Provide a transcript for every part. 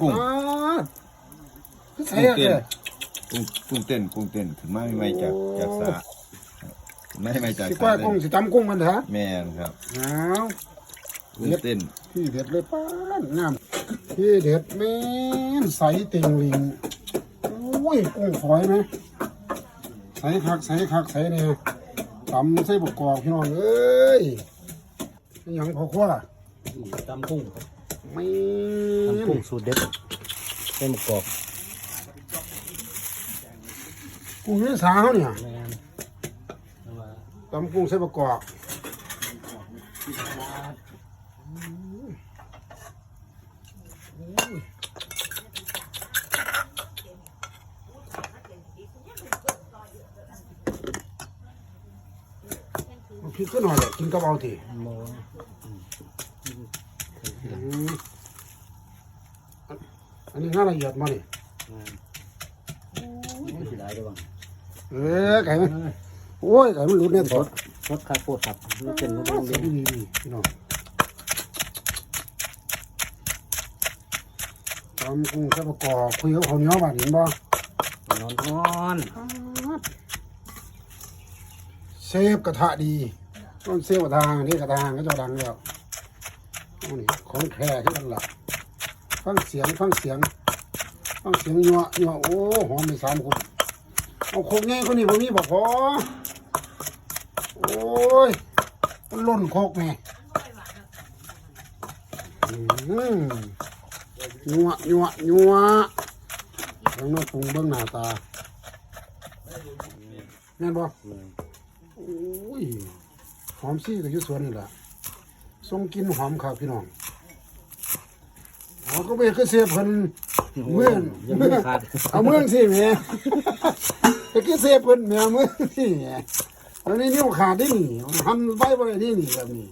กุ้งอ้าวคือใส่กุ้งอะเต้นเลยกุ้งกุ้งเต้นกุ้งเต้นขึ้นมาใหม่ๆจากจากสระขึ้นมาใหม่ๆจากสิสก้อระยเลกุ้งยสิตำกุ้งมันเถอะแม่นครับอ้าวกุ้งเต้นพี่เด็ดเลยป้านงามพี่เด็ดแม่นใสเต็งลิงโอ้ยกุ้งฝอยไหมใส่คักใส่คักใส่เนี่ยตำใส่บกกอกพี่น้องเอ้ยนี่หยังพอคว้าตำกุ้งครับ ไม่ตำกุ้งสูตรเด็ดเส้นกรอบกุ้งนี่สาวเนี่ยแมนเอามาตำกุ้งใส่บกกอกเอาพริกก็หน่อยแหละกินกับเอาทีโม อืมอันนี้งานละเอียดมานี่แมนไม่สิได้ด้วยบ้างเออไก่มันโอ้ยไก่มันหลุดเนี่ยรถอดสรสคาโคตรครับมันเป็นรสเสีเลี้ยยงงดีๆพี่น้องตำกุ้งใส่ประกอบคุยกับเขาวเหนียวบ้านเห็นบ่นอนนอนเซฟกระทะดีต้องเซฟกระทะนี่กระทะก็เจะดังแล้วเอา นี่ของแท้ที่มันหลักฟังเสียงฟังเสียงฟังเสียงยัวยัวโอ้หอมไปสามคนเอาโคกแง่คนนี้ผมมีบอกพอโอ้ยมันล่นโคกแม่อืมยัวยัวยัวแล้วน้องปรุงเบื้องหน้าตาแม่นบ่แม่นโอ้ยหอมซี่ก็อยู่สวนนี่แหละ ส่งกลินหอมครับพี่น้องอ๋อก็ไปคือเสียเพิ่นเมื่อนยังไม่ขาดเอาเมื่อนสิแหม่ไปคือเสียเพิ่นแหม่เมื่อนสิแหม่อันนี้นิ้วขาดได้นี่หันไว้บ่ได้นี่นี่แบบนี้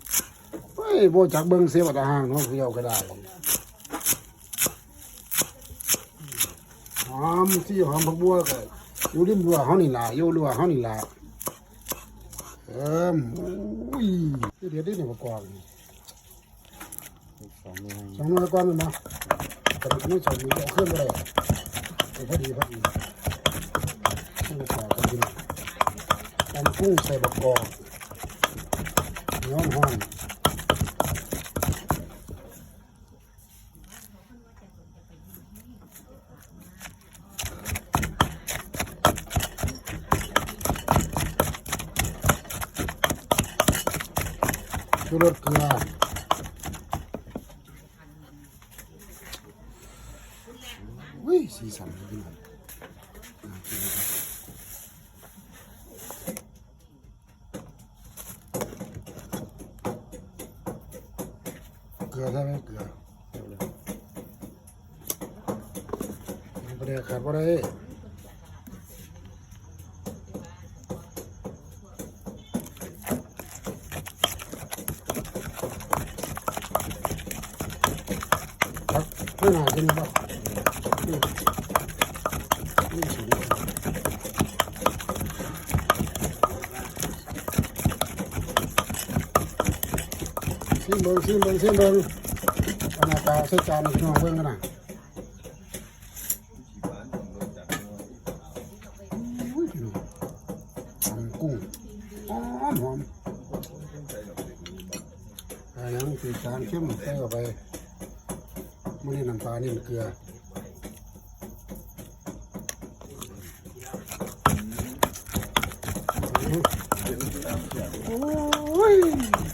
เฮ้ยบ่จักเบิ่งเสียว่าแตาห่างเนาะคือเอาก็ได้หอมซี่หอมผักบัวก็อยู่ริมรั้วเฮานี่ล่ะอยู่รั้วเฮานี่ล่ะเอิมอุ้ยเดี๋ยวได้หนึ่งกว่านี่สองเมือง สองร้อยก้อนเลยนะแต่ไม่สองมีเอาเครื่องไปเลยเอาพอดีพอดีต้องกว่ากันดีตำกุ้งใส่บะกอกเนื้อหอมชูรสเกลือ อุ้ยสีสันดีเลยน่ากินเลยครับเกลือใช่ไหมเกลือไม่ได้ขาดไม่ได้ครับไม่น่ากินป่ะนี่นี่สูง ซิมเบิงซิมเบิงซิมเบิงเอาหน้าตาใส่จานให้พี่น้องเบิ้งกันนะอุ้ยพี่น้องกุ้งหอมหอมไอ้ยังคือจานเข้มใส่เข้าไปไม่ได้น้ำปลานี่มันเกลือ โอ้ย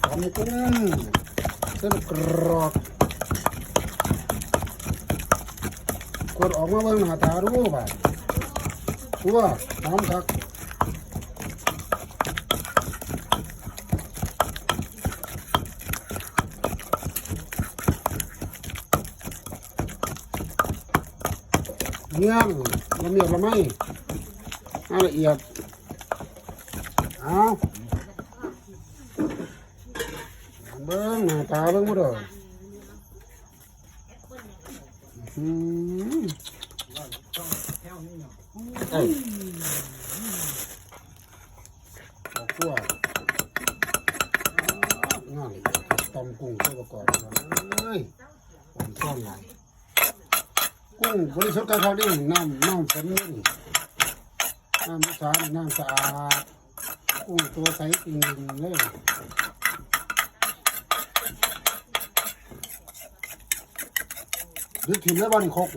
ทำกุ้งเส้นกรอบกดออกมาเบิ่งหน้าตาดูบ่าตัวหอมคักเงี้ยงละเมียดละไมให้ละเอียดเอา เบิ้งหน้าตาเบิ้งบ่ด้ออืมเอ้ยเอาขั้วงานเลยครับตำกุ้งใส่ประกอบเอ้ยผมชอบอนหลายกุ้งบริสุทธิ์กันครับนี่น้ำน้ำฝนนี่น้ำมุสานี่น้ำสะอาดกุ้งตัวใสจริงเลย ดึกถิ่มแล้วบ้านคก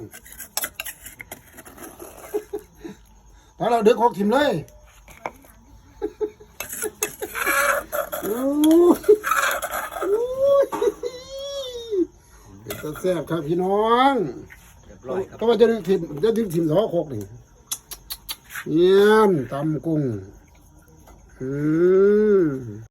ถ้าเราดึกคกถิ่มเลยอู้อู้เป็นแซ่บครับพี่น้องเรียบร้อยครับก็ว่าจะดึกถิ่มจะดึกถิ่มสอคกนี่เยี่ยมตำกุ้งอืม